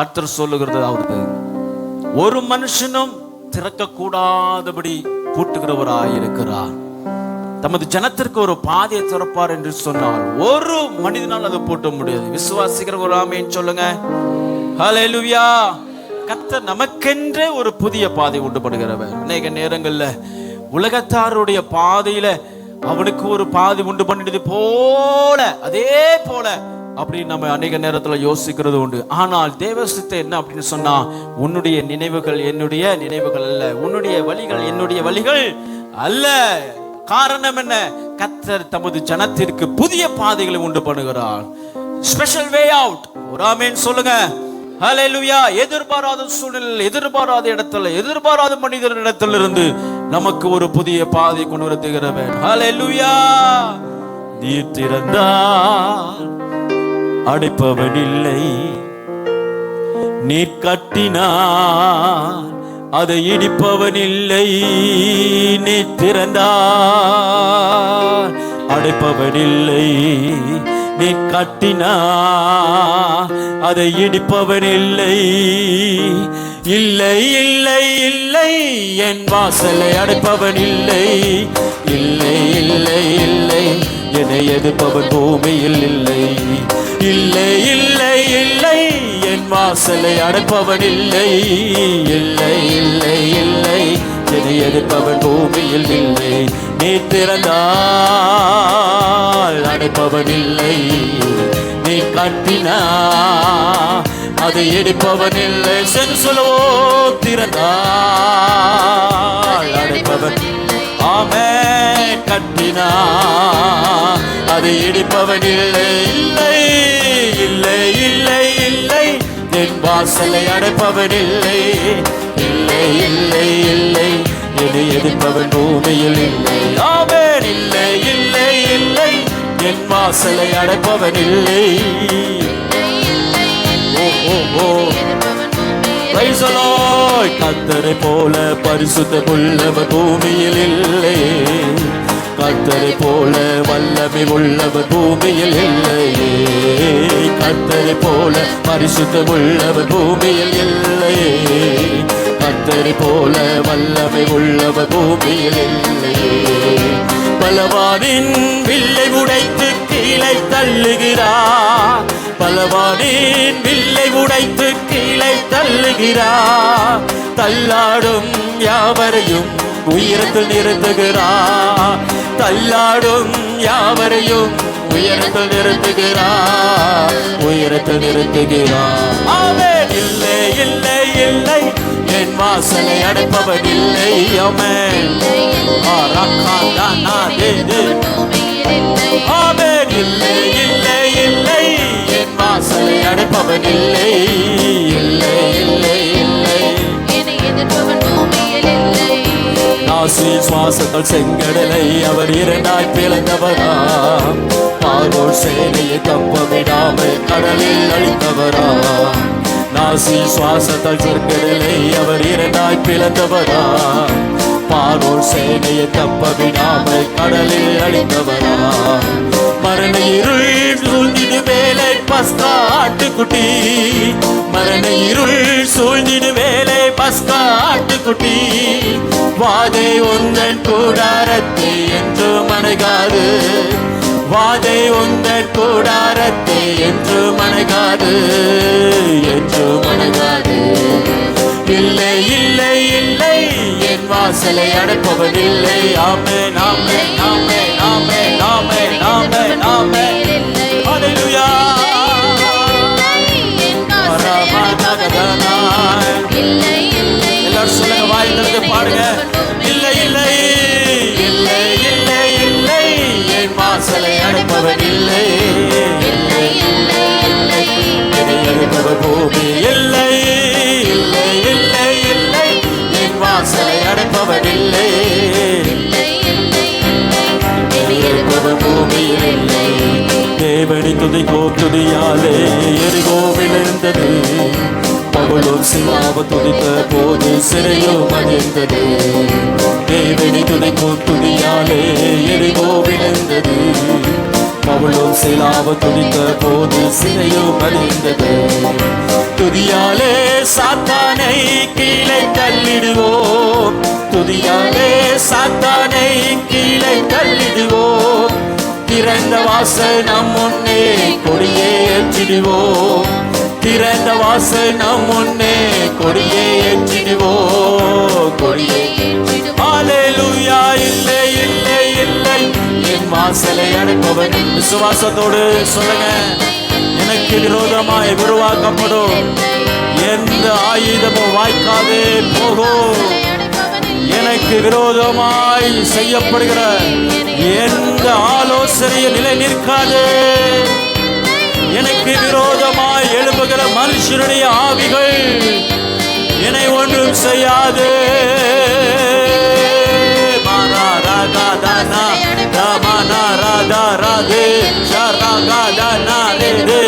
கர்த்தர் சொல்லுகிறது அவருக்கு ஒரு மனுஷனும் திறக்க கூடாதபடி பூட்டுகிறவராய் இருக்கிறார் தமது ஜனத்திற்கு ஒரு பாதையை திறப்பார் என்று சொன்னால் ஒரு மனிதனால் அதை பூட்ட முடியாது. விசுவாசிக்கிற ஒரு ஆமைன்னு சொல்லுங்க. ஹலெலுவியா கத்த நமக்கென்றே ஒரு புதிய பாதை உண்டுபடுகிறவர். அநேக நேரங்கள்ல உலகத்தாருடைய பாதையில அவனுக்கு ஒரு பாதை உண்டு பண்ணிடுது போல அதே போல அப்படின்னு நம்ம அநேக நேரத்தில் யோசிக்கிறது உண்டு. ஆனால் தேவசித்தை என்ன அப்படின்னு சொன்னா உன்னுடைய நினைவுகள் என்னுடைய நினைவுகள் அல்ல. உன்னுடைய வழிகள் என்னுடைய வழிகள் அல்ல. காரணம் என்ன? கத்தர் தமது ஜனத்திற்கு புதிய பாதைகளை உண்டு பண்ணுகிறார். ஸ்பெஷல் வே அவுட் ஒரு ஆமேன் சொல்லுங்க. ஹalleluya எதிர்பாராத சூழ்நிலையில் எதிர்பாராத இடத்துல எதிர்பாராத மனிதர் இடத்துல இருந்து நமக்கு ஒரு புதிய பாதை கொண்டு வருகிறவன் ஹalleluya நீர் திறந்தார் அடைப்பவனில்லை. நீர் கட்டினார் அதை இடிப்பவனில்லை. நீ திறந்தார் அடைப்பவனில்லை. நீ கட்டினார் அதை இடிப்பவனில்லை. இல்லை இல்லை இல்லை என் வாசலை அடைப்பவனில்லை. இல்லை இல்லை இல்லை இல்லை என்னை எதிர்ப்பவன் பூமியில் இல்லை. இல்லை இல்லை இல்லை. என் வாசலை அடைப்பவன் இல்லை இல்லை இல்லை இல்லை. என்னை எதிர்ப்பவன் பூமியில் இல்லை. நீ திறந்தால் அடைப்பவன் இல்லை. நீ கட்டினா அதை எடுப்பவன் இல்லை. சென்று சொல்லவோ திறந்தால் அடைப்பவன் ஆமே கட்டினா அதை இடிப்பவன் இல்லை இல்லை இல்லை இல்லை இல்லை. என் வாசலை அடைப்பவன் இல்லை இல்லை இல்லை இல்லை. என்னை எதிர்ப்பவன் பூமியில் இல்லை. ஆமேன் இல்லை இல்லை இல்லை. என் வாசலை அடைப்பவன் இல்லை. ஓ ஓ ஓ. பிரைசலாய் கத்தரை போல பரிசுத்த உள்ளவர் பூமியில் இல்லை. கத்தரை போல வல்லமை உள்ளவர் பூமியில் இல்லையே கத்தரை போல பரிசுத்த உள்ளவர் பூமியில் இல்லையே கத்தரை போல வல்லமை உள்ளவர் பூமியில் இல்லையே பலவானின் வில்லை உடைத்து கீழே தள்ளுகிறார். பலவானின் வில்லை உடைத்து கீழே தள்ளுகிறார். தள்ளாடும் யாவரையும் உயரத்தில் நிறுத்துகிறார். தள்ளாடும் யாவரையும் உயரத்தில் நிறுத்துகிறார். உயரத்தில் நிறுத்துகிறார். இல்லை இல்லை இல்லை. என் வாசலை அடைப்பவன் இல்லை. ஆமென். வாசலை அடைப்பவன் இல்லை இல்லை இல்லை. இல்லை. நாசி சுவாசங்கள் செங்கடலை அவர் இரண்டாய் பிளந்தவரா. பார்வோர் சேனையை தப்ப விடாமல் கடலில் அழித்தவரா. நாசி சுவாசத்தால் செங்கடலை அவர் இரண்டாய் பிளந்தவரா. பார்வோர் சேனையை தப்ப விடாமல் கடலில் அழித்தவரா. மரண இருள் ஆட்டுக்குட்டி. மரண இருள் சூழ்ந்திடு வேலை பஸ்கா ஆட்டுக்குட்டி. வாதை உந்தன் கூடாரத்தை என்று மனைகாது வாதை உந்தன் கூடாரத்தை என்று மனைகாது என்று மனைகாது இல்லை இல்லை இல்லை. என் வாசலை அடைப்பவன் இல்லை. ஆமே நாமே நாமே நாமே நாமே நாமே நாமே வாசலை பூமியில் இல்லை தேவனி துதி கோத்துதியாலே எரிகோவில் இருந்தது பகலும் சிவாவ துதித்த போது சிறையோ மகிழ்ந்தது தேவனி துதி கோத்துதியாலே எரிகோவில் இருந்தது பவுலும் சிலாவ துடித்த போது சிறையோ அறிந்தது துதியாலே சாத்தானை கீழ் தள்ளிடுவோம். துதியாலே சாத்தானை கீழே தள்ளிடுவோம். திறந்த வாசல் நம் முன்னே கொடியே ஏற்றிடுவோம். திறந்த வாசல் நம் முன்னே கொடியே ஏற்றிடுவோம். கொடியே ஹalleluya இல்லை இல்லை இல்லை. என் வாசலை அடைப்பவன் விசுவாசத்தோடு சொல்லுங்க. எனக்கு விரோதமாய் உருவாக்கப்படும். எந்த ஆயுதமும் வாய்க்காதே போகும் எனக்கு விரோதமாய் செய்யப்படுகிற எந்த ஆலோசனையும் நிலை நிற்காது. எனக்கு விரோதமாய் எழுப்புகிற மனுஷனுடைய ஆவிகள் என்னை ஒன்றும் செய்யாது. மாரா ராகா ராதா ராதே ஷராகா தானா ரே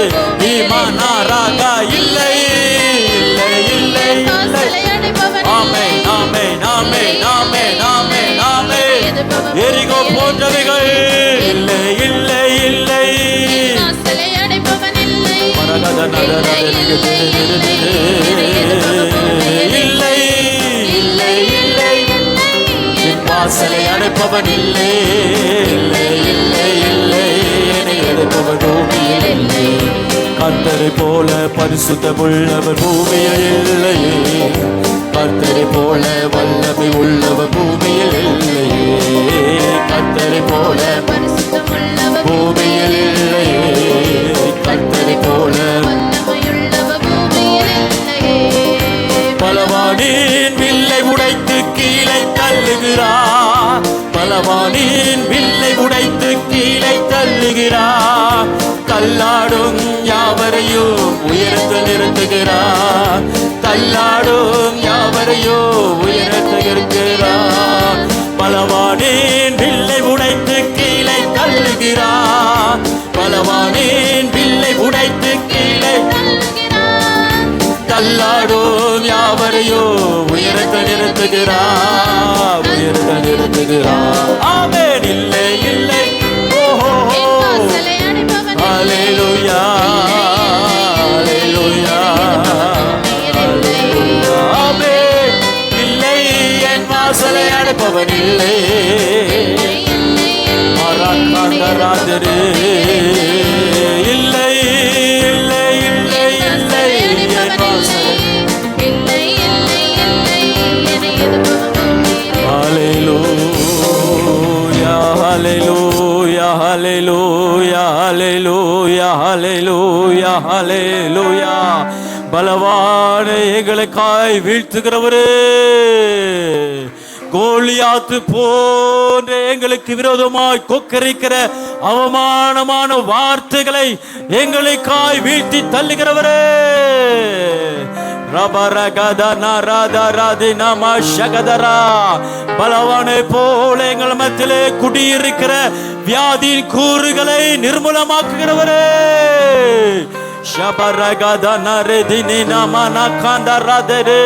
நாமே நாமே நாமே நாமே எரிகோ போன்றவைகள் இல்லை இல்லை இல்லை. இல்லை இல்லை இல்லை. என் வாசலை அடைப்பவன் இல்லை. இல்லை இல்லை இல்லை. என்னை அடைப்பவன் பூமியில் இல்லை. கர்த்தரை போல பரிசுத்தம் உள்ளவர் பூமியில் இல்லையே கர்த்தரை போல வல்லமை உள்ளவர் பூமியில் இல்லையே. கர்த்தரை போல பூமியில் இல்லையே. கர்த்தரை போல பலவானின் வில்லை உடைத்து கீழே தள்ளுகிறார். பலவானின் வில்லை உடைத்து தள்ளுகிறார் தள்ளாடும் யாவரையும் உயரத்து நிறுத்துகிறார் தள்ளாடும் யாவரையும் உயரத்து இருக்கிறார் பலவானேன் பிள்ளை உடைத்து கீழே தள்ளுகிறார் பலவானேன் பிள்ளை உடைத்து கீழே தள்ளாடும் யாவரையும் உயரத்து நிறுத்துகிறார் உயரத்து நிறுத்துகிறார் ஆமே அடைப்பவன் இல்லை மரக்காந்தராதரே இல்லை இல்லை இல்லை இல்லை என் வாசலை Hallelujah, hallelujah, hallelujah, hallelujah, hallelujah, hallelujah. பலவான எங்களுக்காய் வீழ்த்துகிறவரே Goliath போன்ற எங்களுக்கு விரோதமாய் கொக்கரிக்கிற அவமானமான வார்த்தைகளை எங்களுக்காய் வீழ்த்தி தள்ளுகிறவரே. பலவானை போல எங்கள் மத்தியிலே குடியிருக்கிற வியாதியின் கூறுகளை நிர்மூலமாக்குகிறவரே. ஷபரகதனரெதினி நமன கந்தரதரே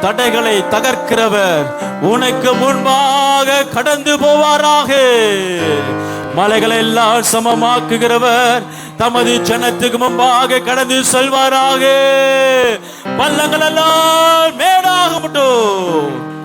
தடைகளை தகர்க்கிறவர் உனக்கு முன்பாக கடந்து போவாராக. மலைகளை எல்லாம் சமமாக்குகிறவர் தமது ஜனத்துக்கு முன்பாக கடந்து செல்வாராக. பள்ளங்கள் எல்லாம் மேடாக மட்டும்